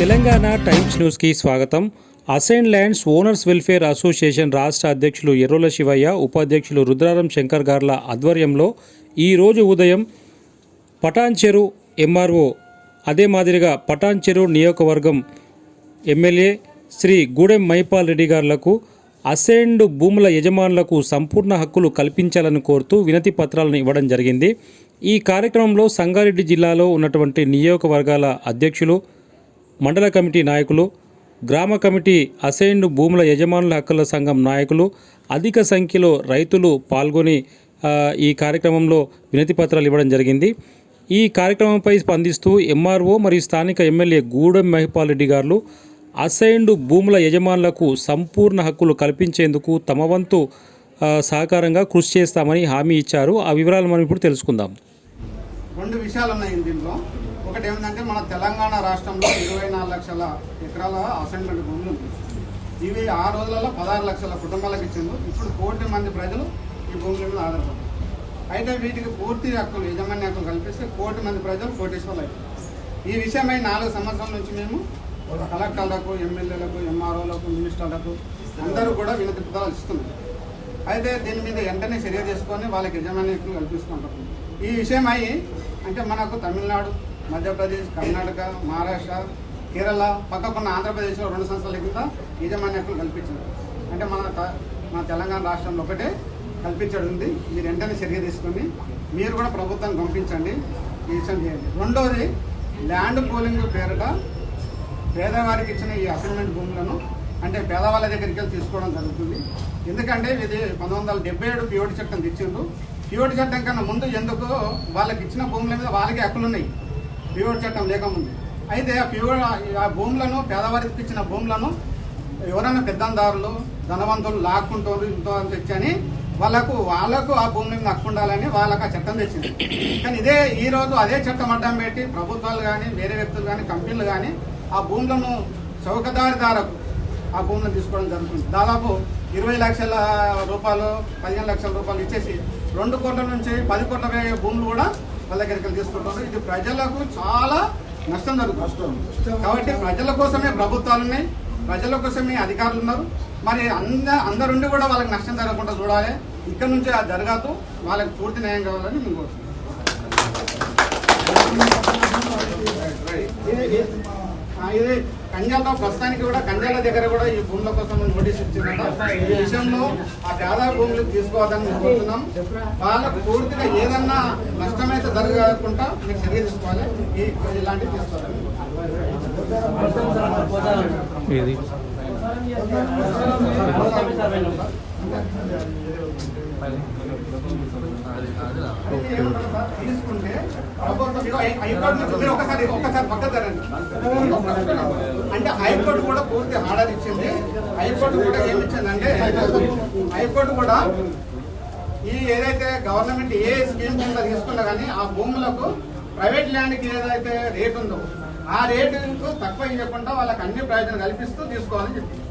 Telangana times న్యూస్కి స్వాగతం. Assign lands owners welfare association రాష్ట్ర అధ్యక్షులు ఎర్రుల శివయ్య ఉపాధ్యక్షులు రుద్రారం శంకర్ గార్ల ఆధ్వర్యంలో ఈరోజు ఉదయం పటాన్చెరు ఎంఆర్ఓ అదే మాదిరిగా పటాన్చెరు నియోజకవర్గం ఎమ్మెల్యే శ్రీ గూడెం మైపాల్ రెడ్డి గారులకు అసైన్డ్ భూముల యజమానులకు సంపూర్ణ హక్కులు కల్పించాలని కోరుతూ వినతి పత్రాలను ఇవ్వడం జరిగింది. ఈ కార్యక్రమంలో సంగారెడ్డి జిల్లాలో ఉన్నటువంటి నియోజకవర్గాల అధ్యక్షులు మండల కమిటీ నాయకులు గ్రామ కమిటీ అసైన్డ్ భూముల యజమానుల హక్కుల సంఘం నాయకులు అధిక సంఖ్యలో రైతులు పాల్గొని ఈ కార్యక్రమంలో వినతి పత్రాలు ఇవ్వడం జరిగింది. ఈ కార్యక్రమంపై స్పందిస్తూ ఎంఆర్ఓ మరియు స్థానిక ఎమ్మెల్యే గూడెం మహిపాల్ రెడ్డి గారు అసైన్డ్ భూముల యజమానులకు సంపూర్ణ హక్కులు కల్పించేందుకు తమ వంతు సహకారంగా కృషి చేస్తామని హామీ ఇచ్చారు. ఆ వివరాలు మనం ఇప్పుడు తెలుసుకుందాం. రెండు విషయాలు ఉన్నాయి దీంట్లో ఒకటి ఏమిటంటే మన తెలంగాణ రాష్ట్రంలో ఇరవై నాలుగు లక్షల ఎకరాల అసైన్మెంట్ భూములు ఉంది. ఇవి ఆ రోజులలో పదహారు లక్షల కుటుంబాలకు ఇచ్చింది ఇప్పుడు కోటి మంది ప్రజలు ఈ భూముల మీద ఆధారపడతారు అయితే వీటికి పూర్తి హక్కులు యజమాని హక్కులు కల్పిస్తే కోటి మంది ప్రజలు కోటేశ్వర్లు అవుతారు ఈ విషయమై నాలుగు సంవత్సరాల నుంచి మేము కలెక్టర్లకు ఎమ్మెల్యేలకు ఎంఆర్ఓలకు మినిస్టర్లకు అందరూ కూడా వినతి పత్రాలు ఇస్తున్నారు అయితే దీని మీద వెంటనే చర్య తీసుకొని వాళ్ళకి యజమాని హక్కులు కల్పిస్తుంటాం ఈ విషయమై అంటే మనకు తమిళనాడు మధ్యప్రదేశ్ కర్ణాటక మహారాష్ట్ర కేరళ పక్కకున్న ఆంధ్రప్రదేశ్లో రెండు సంవత్సరాల లేకుండా యజమాని హక్కులు కల్పించారు. అంటే మన త- మన తెలంగాణ రాష్ట్రంలో ఒకటే కల్పించడం ఉంది. మీరు వెంటనే చర్య తీసుకొని మీరు కూడా ప్రభుత్వం పంపించండి. ఈ విషయం చేయండి. రెండోది ల్యాండ్ పోలింగ్ పేరిట పేదవారికి ఇచ్చిన ఈ అసైన్మెంట్ భూములను అంటే పేదవాళ్ళ దగ్గరికి వెళ్ళి తీసుకోవడం జరుగుతుంది. ఎందుకంటే ఇది పంతొమ్మిది వందల డెబ్బై ఏడు చట్టం తెచ్చిండ్రు. పిఓటి చట్టం కన్నా ముందు ఎందుకు వాళ్ళకి ఇచ్చిన భూముల మీద వాళ్ళకి హక్కులు ఉన్నాయి ప్యూర్ చట్టం లేకముందు. అయితే ఆ ప్యూర్ ఆ భూములను పేదవారికి ఇచ్చిన భూములను ఎవరైనా పెద్దందారులు ధనవంతులు లాక్కుంటారు ఇంతో అని తెచ్చని వాళ్ళకు వాళ్ళకు ఆ భూమి మీద హక్కు ఉండాలని వాళ్ళకు ఆ చట్టం తెచ్చింది. కానీ ఇదే ఈ రోజు అదే చట్టం అడ్డం పెట్టి ప్రభుత్వాలు కానీ వేరే వ్యక్తులు కానీ కంపెనీలు కానీ ఆ భూములను చౌకదారిదారకు ఆ భూములను తీసుకోవడం జరుగుతుంది. దాదాపు ఇరవై లక్షల రూపాయలు పదిహేను లక్షల రూపాయలు ఇచ్చేసి రెండు కోట్ల నుంచి పది కోట్ల భూములు కూడా వాళ్ళ దగ్గరికి తీసుకుంటారు ఇది ప్రజలకు చాలా నష్టం జరుగుతుంది. కాబట్టి ప్రజల కోసమే ప్రభుత్వాలు ఉన్నాయి. ప్రజల కోసమే అధికారులు ఉన్నారు. మరి అంద అందరుండి కూడా వాళ్ళకి నష్టం జరగకుండా చూడాలి. ఇక్కడ నుంచి అది జరగదు వాళ్ళకి పూర్తి న్యాయం కావాలని మేము కోరుతున్నాం ఇది కంజాల ప్రస్తుతానికి కూడా కంజాల దగ్గర కూడా ఈ భూముల కోసం నోటీస్ ఇచ్చిందట. ఈ విషయంలో ఆ పేద భూములు తీసుకోవద్దని కోరుతున్నాం. వాళ్ళకు పూర్తిగా ఏదన్నా నష్టమైతే మీరు చర్య తీసుకోవాలి ఇలాంటివి తీసుకోవాలి? తీసుకుంటే ఒకసారి. అంటే హైకోర్టు కూడా పూర్తి ఆర్డర్ ఇచ్చింది హైకోర్టు కూడా ఏమి ఇచ్చిందంటే హైకోర్టు కూడా ఈ ఏదైతే గవర్నమెంట్ ఏ స్కీమ్ కింద తీసుకున్నా కానీ ఆ భూములకు ప్రైవేట్ ల్యాండ్కి ఏదైతే రేట్ ఉందో ఆ రేటుకు తక్కువ ఇవ్వకుండా వాళ్ళకి అన్ని ప్రయోజనం కల్పిస్తూ తీసుకోవాలని చెప్పింది